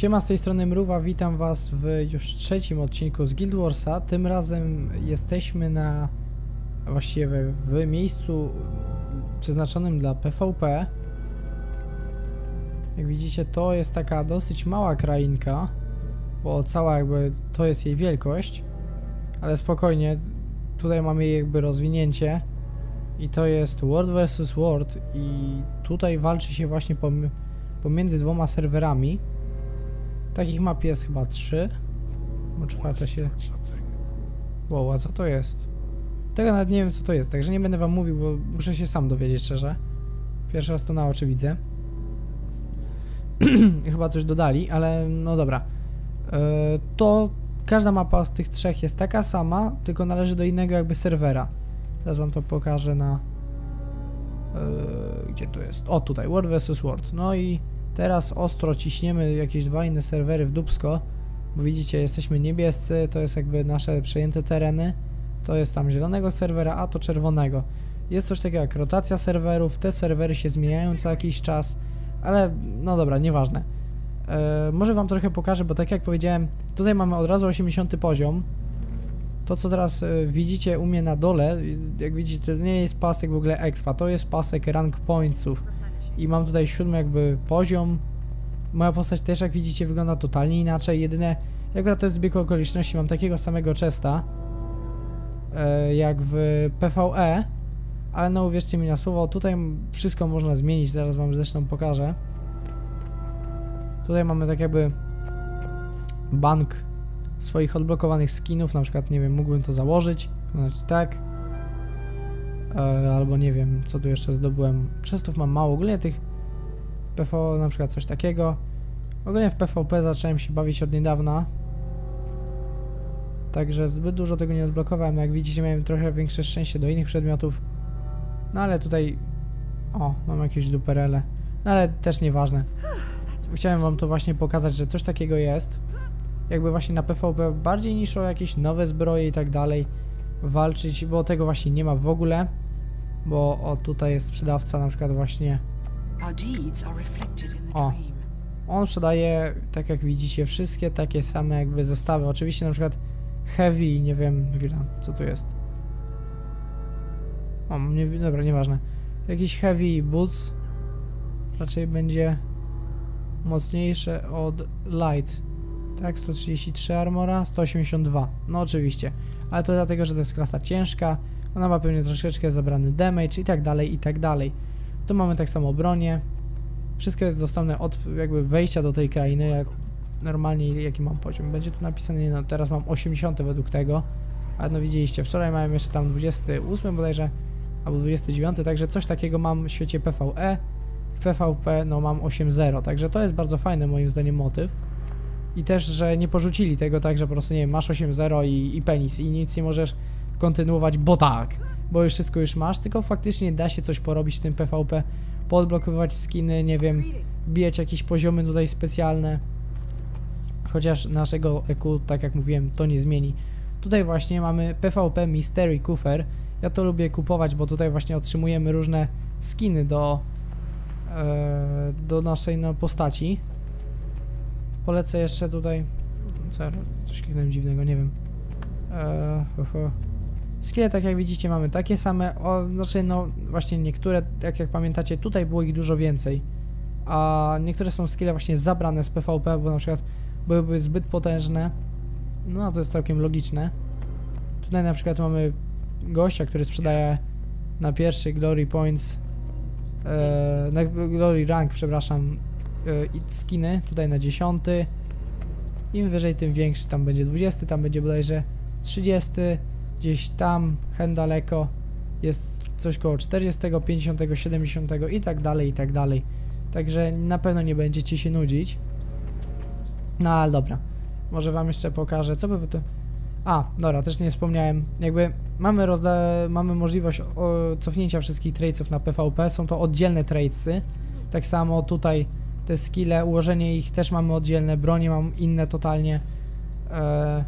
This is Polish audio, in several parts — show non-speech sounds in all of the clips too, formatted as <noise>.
Siema, z tej strony Mruwa, witam was w już trzecim odcinku z Guild Warsa. Tym razem jesteśmy na, właściwie w, miejscu przeznaczonym dla PvP. Jak widzicie, to jest taka dosyć mała krainka, bo cała jakby to jest jej wielkość, ale spokojnie, tutaj mamy jej jakby rozwinięcie i to jest World vs World i tutaj walczy się właśnie pom- pomiędzy dwoma serwerami. Takich map jest chyba trzy. Bo czwarta się. Wow, a co to jest? Tego nawet nie wiem co to jest, także nie będę wam mówił, bo muszę się sam dowiedzieć szczerze. Pierwszy raz to na oczy widzę. <clears throat> chyba coś dodali, ale no dobra. E, to każda mapa z tych trzech jest taka sama, tylko należy do innego jakby serwera. Teraz wam to pokażę na. e, gdzie to jest? O tutaj, World vs World. No i Teraz ostro ciśniemy jakieś dwa inne serwery w Dubsko, bo widzicie, jesteśmy niebiescy, to jest jakby nasze przejęte tereny, to jest tam zielonego serwera, a to czerwonego. Jest coś takiego jak rotacja serwerów, te serwery się zmieniają co jakiś czas, ale no dobra, nieważne. E, może wam trochę pokażę, bo tak jak powiedziałem, tutaj mamy od razu 80 poziom. To co teraz e, widzicie u mnie na dole, jak widzicie, to nie jest pasek w ogóle expa, to jest pasek rank pointsów i mam tutaj siódmy jakby poziom. Moja postać też jak widzicie wygląda totalnie inaczej, jedyne jak to jest zbieg okoliczności, mam takiego samego chesta e, jak w PvE, ale no uwierzcie mi na słowo, tutaj wszystko można zmienić, zaraz wam zresztą pokażę. Tutaj mamy tak jakby bank swoich odblokowanych skinów, na przykład nie wiem, mógłbym to założyć, znaczy tak. E, albo nie wiem, co tu jeszcze zdobyłem. Przestów mam mało, ogólnie tych PV, na przykład coś takiego. Ogólnie w PvP zacząłem się bawić od niedawna. Także zbyt dużo tego nie odblokowałem. Jak widzicie, miałem trochę większe szczęście do innych przedmiotów. No ale tutaj. O, mam jakieś duperele. No ale też nieważne. Chciałem wam to właśnie pokazać, że coś takiego jest. Jakby właśnie na PvP bardziej niż o jakieś nowe zbroje i tak dalej walczyć, bo tego właśnie nie ma w ogóle. Bo o tutaj jest sprzedawca na przykład właśnie O. On sprzedaje, tak jak widzicie, wszystkie takie same jakby zestawy. Oczywiście na przykład heavy, nie wiem, chwila, co tu jest. O, nie, dobra, nieważne. Jakiś heavy boots raczej będzie mocniejsze od light. Tak, 133 armora, 182. No oczywiście. Ale to dlatego, że to jest klasa ciężka. Ona ma pewnie troszeczkę zabrany damage i tak dalej, i tak dalej. Tu mamy tak samo bronię. Wszystko jest dostępne od jakby wejścia do tej krainy, jak normalnie jaki mam poziom. Będzie tu napisane, no teraz mam 80 według tego, ale no widzieliście, wczoraj miałem jeszcze tam 28 bodajże, albo 29, także coś takiego mam w świecie PvE, w PvP no mam 8.0, także to jest bardzo fajny moim zdaniem motyw. I też, że nie porzucili tego tak, że po prostu nie wiem, masz 8.0 i, i penis i nic nie możesz kontynuować, bo tak, bo już wszystko już masz, tylko faktycznie da się coś porobić w tym PvP, podblokowywać skiny, nie wiem, wbijać jakieś poziomy tutaj specjalne. Chociaż naszego EQ, tak jak mówiłem, to nie zmieni. Tutaj właśnie mamy PvP Mystery Cooper. Ja to lubię kupować, bo tutaj właśnie otrzymujemy różne skiny do, e, do naszej no, postaci. Polecę jeszcze tutaj. Co, coś kliknąłem dziwnego, nie wiem. E, ho, ho. Skille, tak jak widzicie, mamy takie same. O, znaczy, no właśnie niektóre, jak, jak pamiętacie, tutaj było ich dużo więcej. A niektóre są skille właśnie zabrane z PvP, bo na przykład byłyby zbyt potężne. No, to jest całkiem logiczne. Tutaj na przykład mamy gościa, który sprzedaje na pierwszy Glory Points, e, na Glory Rank, przepraszam, i skiny, tutaj na dziesiąty. Im wyżej, tym większy, tam będzie 20, tam będzie bodajże 30, gdzieś tam, hen daleko jest coś koło 40, 50, 70 i tak dalej, i tak dalej. Także na pewno nie będziecie się nudzić. No ale dobra. Może wam jeszcze pokażę, co by wy to... A, dobra, też nie wspomniałem. Jakby mamy rozda... mamy możliwość cofnięcia wszystkich tradesów na PvP. Są to oddzielne tradesy. Tak samo tutaj te skille, ułożenie ich też mamy oddzielne. Bronie mam inne totalnie. E...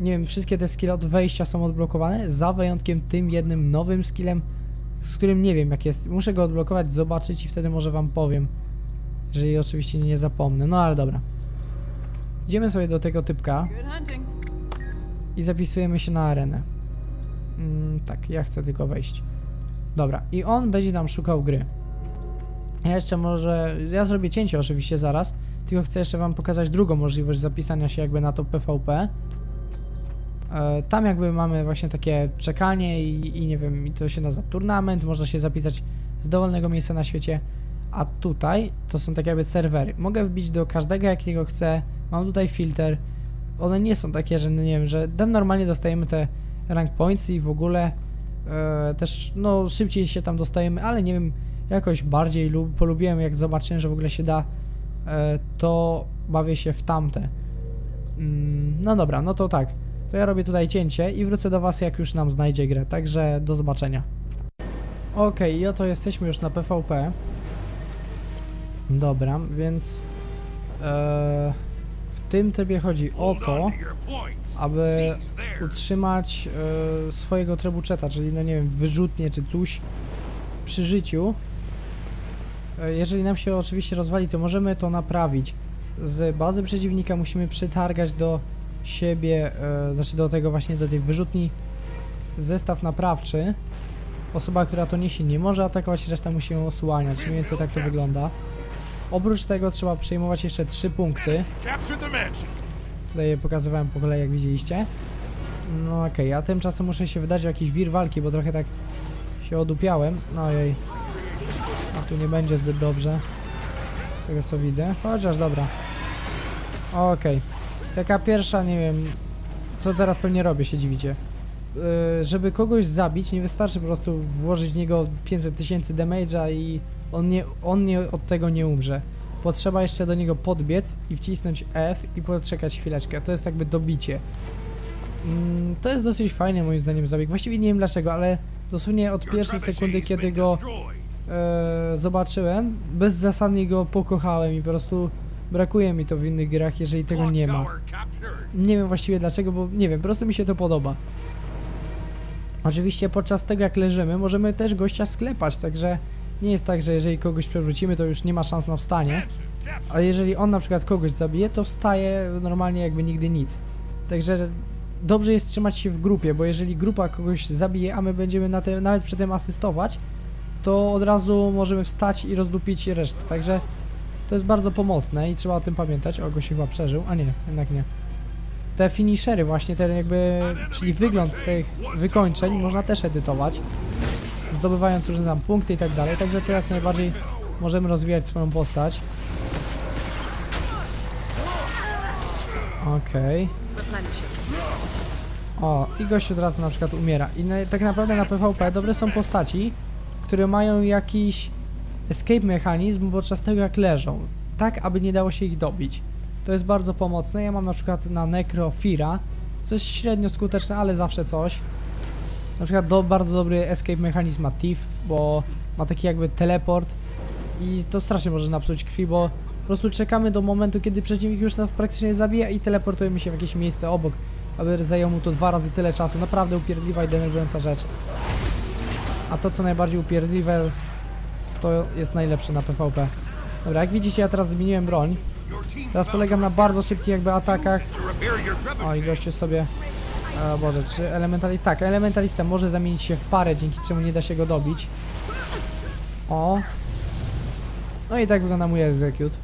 Nie wiem, wszystkie te skille od wejścia są odblokowane, za wyjątkiem tym jednym nowym skillem, z którym nie wiem jak jest. Muszę go odblokować, zobaczyć i wtedy może wam powiem. Jeżeli oczywiście nie zapomnę. No ale dobra. Idziemy sobie do tego typka i zapisujemy się na arenę. Mm, tak, ja chcę tylko wejść. Dobra, i on będzie nam szukał gry. Ja jeszcze może. Ja zrobię cięcie oczywiście zaraz. Tylko chcę jeszcze wam pokazać drugą możliwość zapisania się jakby na to PvP. E, tam jakby mamy właśnie takie czekanie i, i nie wiem, i to się nazywa turnament, można się zapisać z dowolnego miejsca na świecie. A tutaj to są tak jakby serwery. Mogę wbić do każdego jakiego chcę. Mam tutaj filtr. One nie są takie, że no nie wiem, że tam normalnie dostajemy te rank points i w ogóle e, też no szybciej się tam dostajemy, ale nie wiem, jakoś bardziej lub polubiłem jak zobaczyłem, że w ogóle się da, e, to bawię się w tamte. Mm, no dobra, no to tak. To ja robię tutaj cięcie i wrócę do was jak już nam znajdzie grę, także do zobaczenia. Okej, i oto jesteśmy już na PvP. Dobra, więc e, w tym trybie chodzi o to, aby utrzymać e, swojego trebuczeta, czyli no nie wiem, wyrzutnie czy coś przy życiu. Jeżeli nam się oczywiście rozwali, to możemy to naprawić. Z bazy przeciwnika musimy przytargać do siebie, e, znaczy do tego właśnie, do tej wyrzutni zestaw naprawczy. Osoba, która to niesie nie może atakować, reszta musi ją osłaniać. Mniej więcej tak to wygląda. Oprócz tego trzeba przejmować jeszcze trzy punkty. Tutaj je pokazywałem po kolei, jak widzieliście. No okej, a tymczasem muszę się wydać w jakiś wir walki, bo trochę tak się odupiałem. No ojej. Tu nie będzie zbyt dobrze. Z tego co widzę. Chociaż dobra. Okej. Taka pierwsza, nie wiem, co teraz pewnie robię, się dziwicie. Yy, żeby kogoś zabić, nie wystarczy po prostu włożyć w niego 500 tysięcy damage'a i on nie, on nie od tego nie umrze. Potrzeba jeszcze do niego podbiec i wcisnąć F i poczekać chwileczkę. To jest jakby dobicie. Mm, to jest dosyć fajny moim zdaniem zabieg. Właściwie nie wiem dlaczego, ale dosłownie od pierwszej sekundy, kiedy go. E, zobaczyłem, bezzasadnie go pokochałem i po prostu brakuje mi to w innych grach, jeżeli tego nie ma. Nie wiem właściwie dlaczego, bo nie wiem, po prostu mi się to podoba. Oczywiście podczas tego jak leżymy, możemy też gościa sklepać, także nie jest tak, że jeżeli kogoś przewrócimy, to już nie ma szans na wstanie. Ale jeżeli on na przykład kogoś zabije, to wstaje normalnie jakby nigdy nic. Także dobrze jest trzymać się w grupie, bo jeżeli grupa kogoś zabije, a my będziemy na tym, nawet przy tym asystować, to od razu możemy wstać i rozdupić resztę. Także to jest bardzo pomocne i trzeba o tym pamiętać. O, gość chyba przeżył, a nie, jednak nie. Te finishery właśnie, ten jakby, czyli wygląd tych wykończeń można też edytować, zdobywając różne tam punkty i tak dalej, także to jak najbardziej możemy rozwijać swoją postać. Okej. O, i gościu teraz na przykład umiera. I na, tak naprawdę na PvP dobre są postaci, które mają jakiś escape mechanizm podczas tego jak leżą. Tak, aby nie dało się ich dobić. To jest bardzo pomocne. Ja mam na przykład na Necrofira, co jest średnio skuteczne, ale zawsze coś. Na przykład do, bardzo dobry escape mechanizm ma Thief, bo ma taki jakby teleport i to strasznie może napsuć krwi, bo po prostu czekamy do momentu, kiedy przeciwnik już nas praktycznie zabija i teleportujemy się w jakieś miejsce obok, aby zajęło mu to dwa razy tyle czasu. Naprawdę upierdliwa i denerwująca rzecz. A to co najbardziej upierdliwe, to jest najlepsze na PvP. Dobra, jak widzicie ja teraz zmieniłem broń. Teraz polegam na bardzo szybkich jakby atakach. O i gościu sobie... O Boże, czy elementalista... Tak, elementalista może zamienić się w parę, dzięki czemu nie da się go dobić. O. No i tak wygląda mój execute.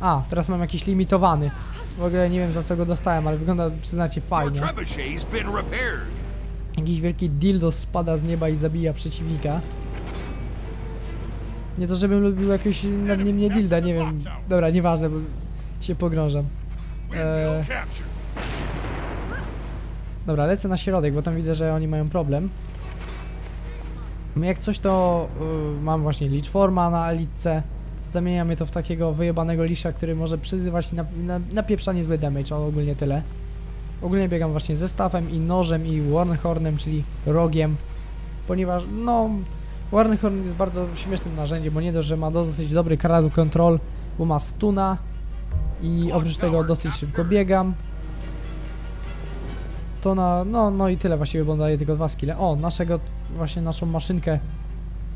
A, teraz mam jakiś limitowany. W ogóle nie wiem za co go dostałem, ale wygląda, przyznacie, fajnie. Jakiś wielki dildo spada z nieba i zabija przeciwnika. Nie to, żebym lubił jakiegoś nad nim nie dilda, nie wiem. Dobra, nieważne, bo się pogrążam. Eee. Dobra, lecę na środek, bo tam widzę, że oni mają problem. Jak coś to y, mam właśnie Lichforma na elitce. Zamieniam je to w takiego wyjebanego lisza, który może przyzywać na, na, na pieprza niezły damage, o ogólnie tyle. Ogólnie biegam właśnie ze stafem i nożem i warnhornem, czyli rogiem. Ponieważ, no, warnhorn jest bardzo śmiesznym narzędziem, bo nie dość, że ma dosyć dobry crowd control, bo ma stuna i oprócz tego dosyć szybko biegam. To na, no, no i tyle właściwie, bo daje tylko dwa skille. O, naszego, właśnie naszą maszynkę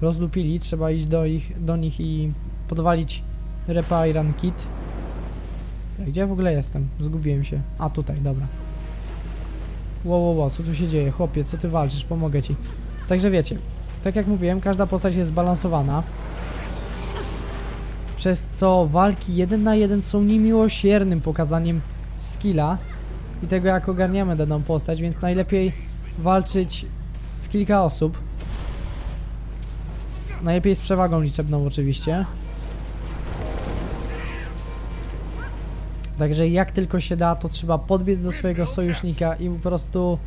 rozlupili, trzeba iść do ich, do nich i podwalić repair kit. Gdzie w ogóle jestem? Zgubiłem się. A, tutaj, dobra. Ło, ło, ło, co tu się dzieje? Chłopie, co ty walczysz? Pomogę ci. Także wiecie, tak jak mówiłem, każda postać jest zbalansowana. Przez co walki jeden na jeden są niemiłosiernym pokazaniem skilla i tego jak ogarniamy daną postać, więc najlepiej walczyć w kilka osób. Najlepiej z przewagą liczebną oczywiście. Także jak tylko się da, to trzeba podbiec do swojego sojusznika i po prostu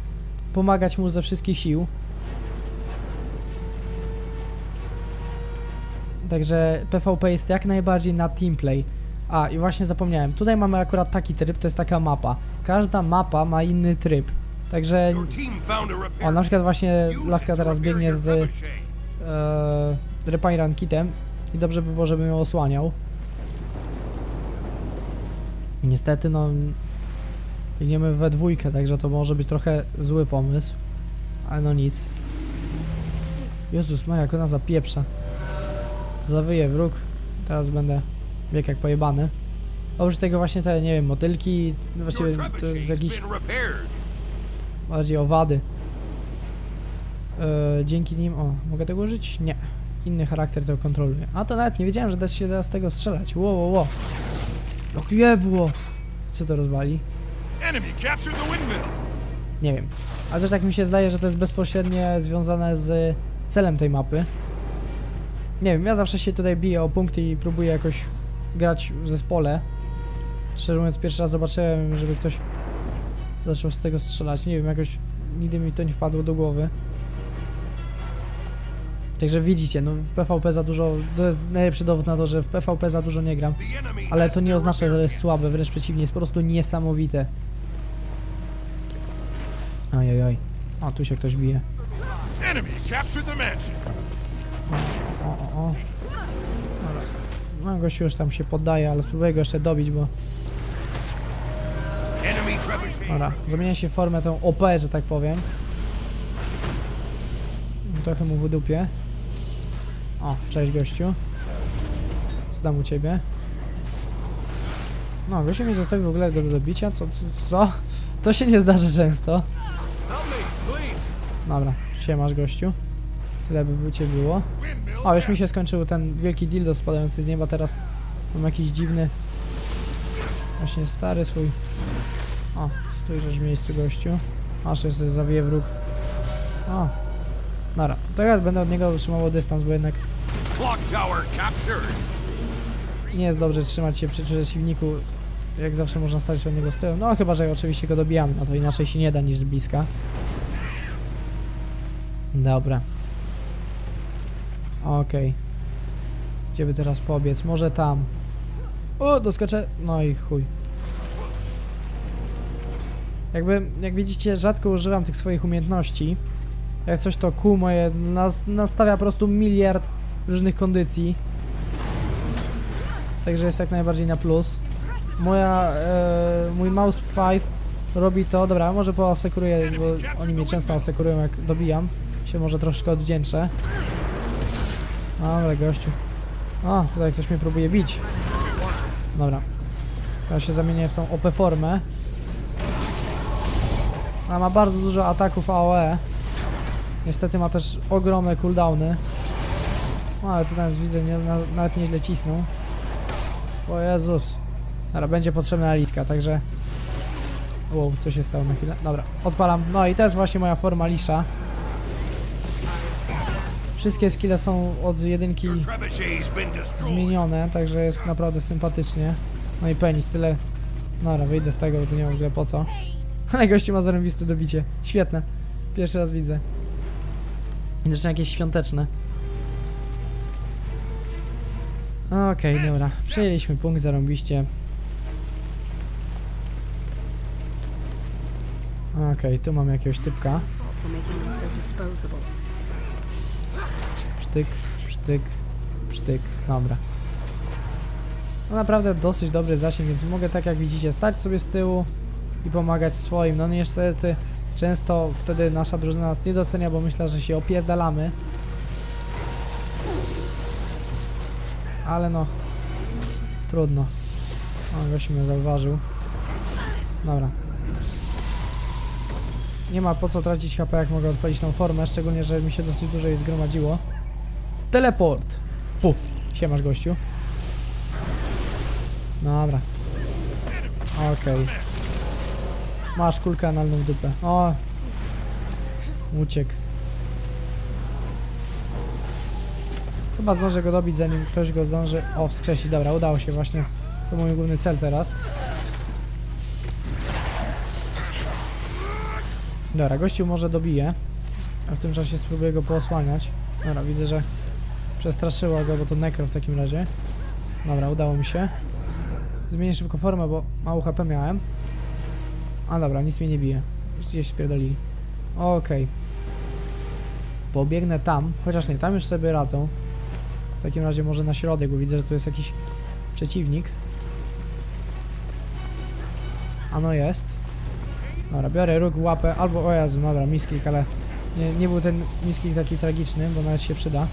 pomagać mu ze wszystkich sił. Także PvP jest jak najbardziej na teamplay. A i właśnie zapomniałem, tutaj mamy akurat taki tryb, to jest taka mapa. Każda mapa ma inny tryb. Także o, na przykład właśnie Laska teraz biegnie z e, Repairan Kitem i dobrze by było, żeby ją osłaniał. Niestety, no biegniemy we dwójkę, także to może być trochę zły pomysł, ale no nic. Jezus Maria, jak ona zapieprza. Zawyje wróg, teraz będę biegł jak pojebany. Oprócz tego właśnie te, nie wiem, motylki, właściwie Your to jest jakiś bardziej owady. E, dzięki nim. O, mogę tego użyć? Nie. Inny charakter to kontroluje. A to nawet nie wiedziałem, że da się da z tego strzelać. Ło, ło, ło. Jak jebło! Co to rozwali? Nie wiem. Ale też tak mi się zdaje, że to jest bezpośrednio związane z celem tej mapy. Nie wiem, ja zawsze się tutaj biję o punkty i próbuję jakoś grać w zespole. Szczerze mówiąc, pierwszy raz zobaczyłem, żeby ktoś zaczął z tego strzelać. Nie wiem, jakoś nigdy mi to nie wpadło do głowy. Także widzicie, no w PvP za dużo, to jest najlepszy dowód na to, że w PvP za dużo nie gram. Ale to nie oznacza, że jest słabe, wręcz przeciwnie, jest po prostu niesamowite. Oj, oj, O, tu się ktoś bije. O, o, o. No, gościu już tam się poddaje, ale spróbuję go jeszcze dobić, bo... Dobra, zamienia się formę tą OP, że tak powiem. Trochę mu wydupię. O, cześć gościu. Co tam u ciebie? No, gościu mi zostawił w ogóle go do dobicia, co, co, co? To się nie zdarza często. Dobra, siemasz gościu. Tyle by cię było. O, już mi się skończył ten wielki dildo spadający z nieba, teraz mam jakiś dziwny... Właśnie stary swój... O, stójesz w miejscu gościu. Aż jeszcze zawije wróg. O. Nara. Teraz będę od niego utrzymał dystans, bo jednak. Nie jest dobrze trzymać się przy przeciwniku. Jak zawsze można stać od niego z tyłu. No chyba, że oczywiście go dobijamy, no to inaczej się nie da niż z bliska. Dobra. Okej. Gdzie by teraz pobiec? Może tam. O, doskoczę. No i chuj. Jakby, jak widzicie, rzadko używam tych swoich umiejętności. Jak coś to kół moje nas, nastawia po prostu miliard różnych kondycji. Także jest jak najbardziej na plus. Moja, e, mój mouse 5 robi to, dobra, może poasekuruję, bo oni mnie często asekurują jak dobijam. Się może troszkę odwdzięczę. Dobra, gościu. O, tutaj ktoś mnie próbuje bić. Dobra. Teraz się zamienię w tą OP formę. Ona ma bardzo dużo ataków AOE. Niestety ma też ogromne cooldowny. No, ale tu teraz widzę, nie, na, nawet nieźle cisną. O Jezus. Dobra, będzie potrzebna elitka, także... Wow, co się stało na chwilę? Dobra, odpalam. No i to jest właśnie moja forma lisza. Wszystkie skille są od jedynki zmienione, także jest naprawdę sympatycznie. No i penis, tyle... Dobra, wyjdę z tego, bo to nie wiem w ogóle po co. <laughs> Ale gościu ma zarąbiste dobicie. Świetne. Pierwszy raz widzę. Zresztą jakieś świąteczne. Okej, dobra. Przejęliśmy punkt, zarąbiście. Okej, tu mamy jakiegoś typka. Sztyk, sztyk, sztyk. Dobra. No naprawdę dosyć dobry zasięg, więc mogę tak jak widzicie stać sobie z tyłu i pomagać swoim. No niestety często wtedy nasza drużyna nas nie docenia, bo myślę, że się opierdalamy. Ale no, trudno. O, gościu mnie zauważył. Dobra. Nie ma po co tracić HP, jak mogę odpalić tą formę, szczególnie, że mi się dosyć dużo jej zgromadziło. Teleport! Fu! Siemasz, gościu. Dobra. Okej. Masz kulkę analną w dupę. O! Uciekł. Chyba zdążę go dobić, zanim ktoś go zdąży... O, wskrzesić. Dobra, udało się właśnie. To mój główny cel teraz. Dobra, gościu może dobije. A w tym czasie spróbuję go poosłaniać. Dobra, widzę, że przestraszyło go, bo to nekro w takim razie. Dobra, udało mi się. Zmienię szybko formę, bo mało HP miałem. A dobra, nic mnie nie bije. Już Gdzieś spierdolili. Okej. Pobiegnę tam, chociaż nie, tam już sobie radzą. W takim razie może na środek, bo widzę, że tu jest jakiś przeciwnik. Ano jest. Dobra, biorę róg, łapę, albo, o Jezu, dobra, misklik, ale nie, nie był ten misklik taki tragiczny, bo nawet się przyda.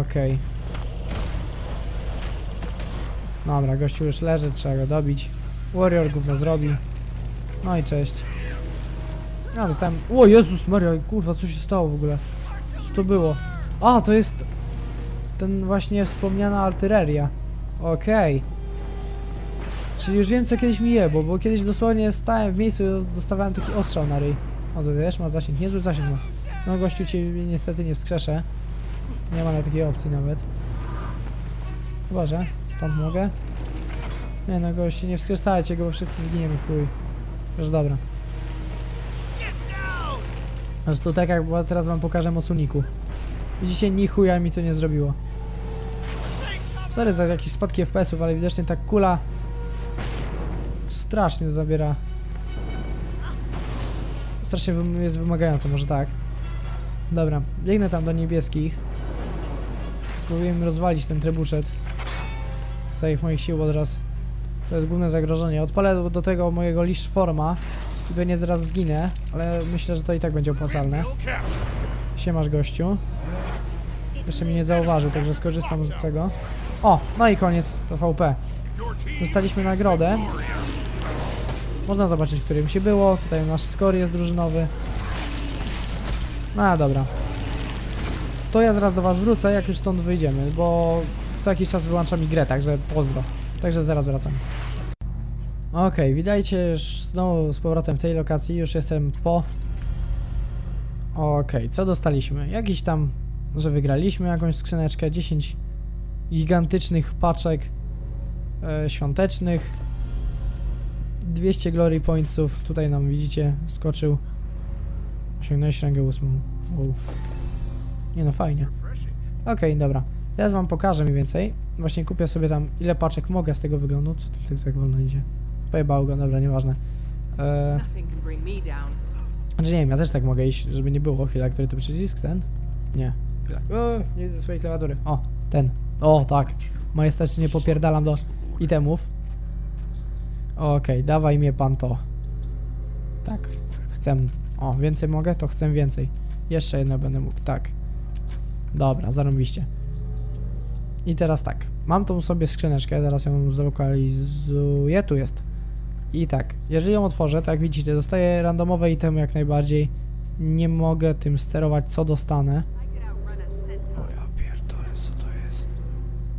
Okej. Dobra, gościu już leży, trzeba go dobić. Warrior gówno zrobi. No i cześć. Ja dostałem... O Jezus Maria, kurwa, co się stało w ogóle? Co to było? A, to jest... Ten właśnie wspomniana artyleria. Okej. Czyli już wiem, co kiedyś mi jebło, bo kiedyś dosłownie stałem w miejscu i dostawałem taki ostrzał na ryj. O, to też ma zasięg, niezły zasięg ma. No gościu cię niestety nie wskrzeszę. Nie ma na takiej opcji nawet. Chyba, że stąd mogę. Nie no gości, nie wskrzesajcie go, bo wszyscy zginiemy chuj. Już dobra. Po prostu tak jak teraz wam pokażę mocuniku. Widzicie, ni chuja mi to nie zrobiło. Sorry za jakieś spadki FPS-ów, ale widocznie ta kula strasznie zabiera. Strasznie jest wymagająca, może tak. Dobra, biegnę tam do niebieskich. Spróbujemy rozwalić ten trebuchet. Z całych moich sił od razu. To jest główne zagrożenie. Odpalę do- tego mojego lisz forma i pewnie zaraz zginę, ale myślę, że to i tak będzie opłacalne. Siemasz gościu. Jeszcze mnie nie zauważył, także skorzystam z tego. O, no i koniec PvP. Dostaliśmy nagrodę. Można zobaczyć, którym się było. Tutaj nasz score jest drużynowy. No a dobra. To ja zaraz do was wrócę, jak już stąd wyjdziemy, bo co jakiś czas wyłącza mi grę, także pozdro. Także zaraz wracam. Okej, witajcie już znowu z powrotem w tej lokacji, już jestem po... Okej, co dostaliśmy? Jakiś tam, że wygraliśmy jakąś skrzyneczkę, 10 gigantycznych paczek e, świątecznych, 200 glory pointsów, tutaj nam widzicie, skoczył, osiągnąłeś rangę 8. Wow. Nie no, fajnie. Okej, dobra. Teraz wam pokażę mniej więcej. Właśnie kupię sobie tam ile paczek mogę z tego wyglądu. Co to tak, tak wolno idzie? Pojebało go, dobra, nieważne. Down. znaczy nie wiem, ja też tak mogę iść, żeby nie było. Chwila, który to przycisk? Ten? Nie. O, nie widzę swojej klawiatury. O, ten. O, tak. Majestatycznie popierdalam do itemów. Okej, dawaj mnie pan to. Tak, chcę. O, więcej mogę? To chcę więcej. Jeszcze jedno będę mógł, tak. Dobra, zarąbiście. I teraz tak, mam tą sobie skrzyneczkę, zaraz ją zlokalizuję, tu jest. I tak, jeżeli ją otworzę, to jak widzicie, dostaję randomowe itemy jak najbardziej. Nie mogę tym sterować, co dostanę.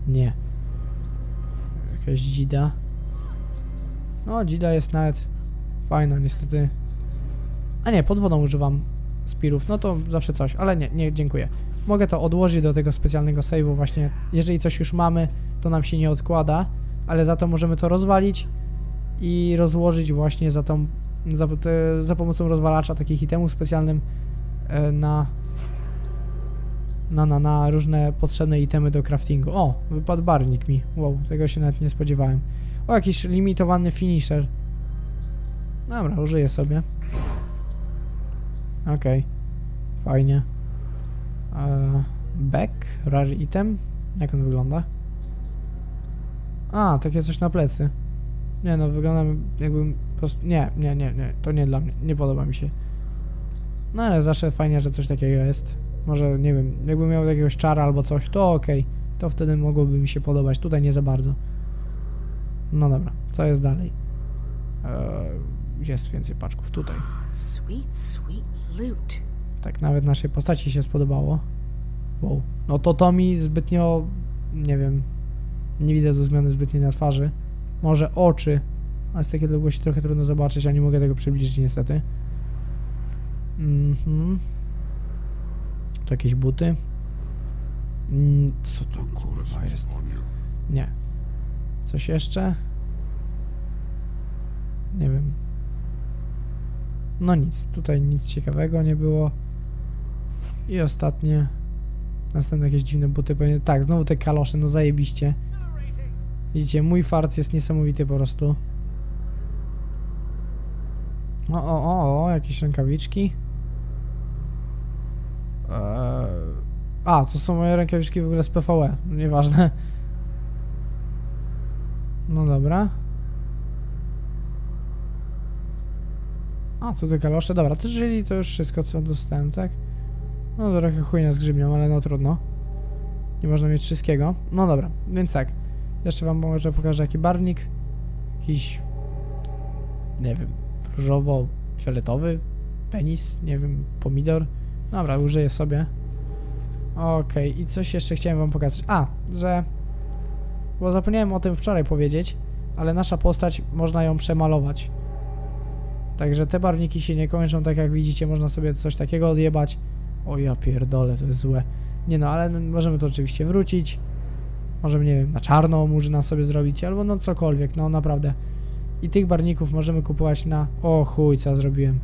Nie. Jakaś dzida. No, dzida jest nawet fajna, niestety. A nie, pod wodą używam spirów, no to zawsze coś, ale nie, nie, dziękuję. Mogę to odłożyć do tego specjalnego save'u właśnie. Jeżeli coś już mamy, to nam się nie odkłada, ale za to możemy to rozwalić i rozłożyć właśnie za tą, za, za pomocą rozwalacza takich itemów specjalnym e, na, na, na, na różne potrzebne itemy do craftingu. O, wypadł barwnik mi. Wow, tego się nawet nie spodziewałem. O, jakiś limitowany finisher. Dobra, użyję sobie. Okej. Fajnie. Eee, back, rare item. Jak on wygląda? A, takie coś na plecy. Nie no, wygląda jakbym po prostu... Nie, nie, nie, nie, to nie dla mnie, nie podoba mi się. No ale zawsze fajnie, że coś takiego jest. Może, nie wiem, jakbym miał jakiegoś czara albo coś, to okej. to wtedy mogłoby mi się podobać. Tutaj nie za bardzo. No dobra, co jest dalej? Eee, jest więcej paczków tutaj. Sweet, sweet loot. Tak, nawet naszej postaci się spodobało. Wow. No to to mi zbytnio, nie wiem, nie widzę tu zmiany zbytniej na twarzy. Może oczy, ale z takiej odległości trochę trudno zobaczyć, a nie mogę tego przybliżyć niestety. Mhm. Tu jakieś buty. Mm, co to kurwa jest? Nie. Coś jeszcze? Nie wiem. No nic, tutaj nic ciekawego nie było. I ostatnie. Następne jakieś dziwne buty. Pewnie tak, znowu te kalosze, no zajebiście. Widzicie, mój fart jest niesamowity po prostu. O, o, o, o jakieś rękawiczki. Eee... A, to są moje rękawiczki w ogóle z PVE. Nieważne. No dobra. A, tu te kalosze. Dobra, to czyli to już wszystko, co dostałem, tak? No trochę chujnia z grzybnią, ale no trudno. Nie można mieć wszystkiego. No dobra, więc tak. Jeszcze wam może pokażę jaki barwnik. Jakiś... Nie wiem, różowo-fioletowy penis, nie wiem, pomidor. Dobra, użyję sobie. Okej, i coś jeszcze chciałem wam pokazać. A, że... Bo zapomniałem o tym wczoraj powiedzieć, ale nasza postać, można ją przemalować. Także te barwniki się nie kończą, tak jak widzicie, można sobie coś takiego odjebać. O ja pierdolę, to jest złe. Nie no, ale możemy to oczywiście wrócić. Możemy, nie wiem, na czarno murzyna sobie zrobić, albo no cokolwiek, no naprawdę. I tych barwników możemy kupować na... O chuj, co zrobiłem.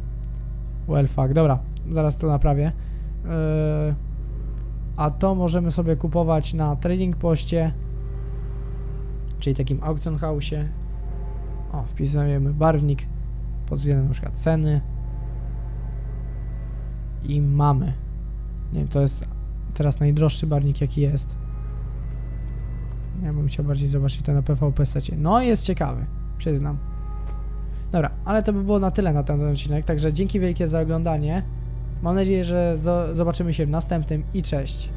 Well fuck, dobra, zaraz to naprawię. Yy... A to możemy sobie kupować na trading poście, czyli takim auction house'ie. O, wpisujemy barwnik pod względem na przykład ceny i mamy. Nie wiem, to jest teraz najdroższy barwnik jaki jest. Ja bym chciał bardziej zobaczyć to na PvP secie. No jest ciekawy, przyznam. Dobra, ale to by było na tyle na ten odcinek, także dzięki wielkie za oglądanie. Mam nadzieję, że zo- zobaczymy się w następnym i cześć.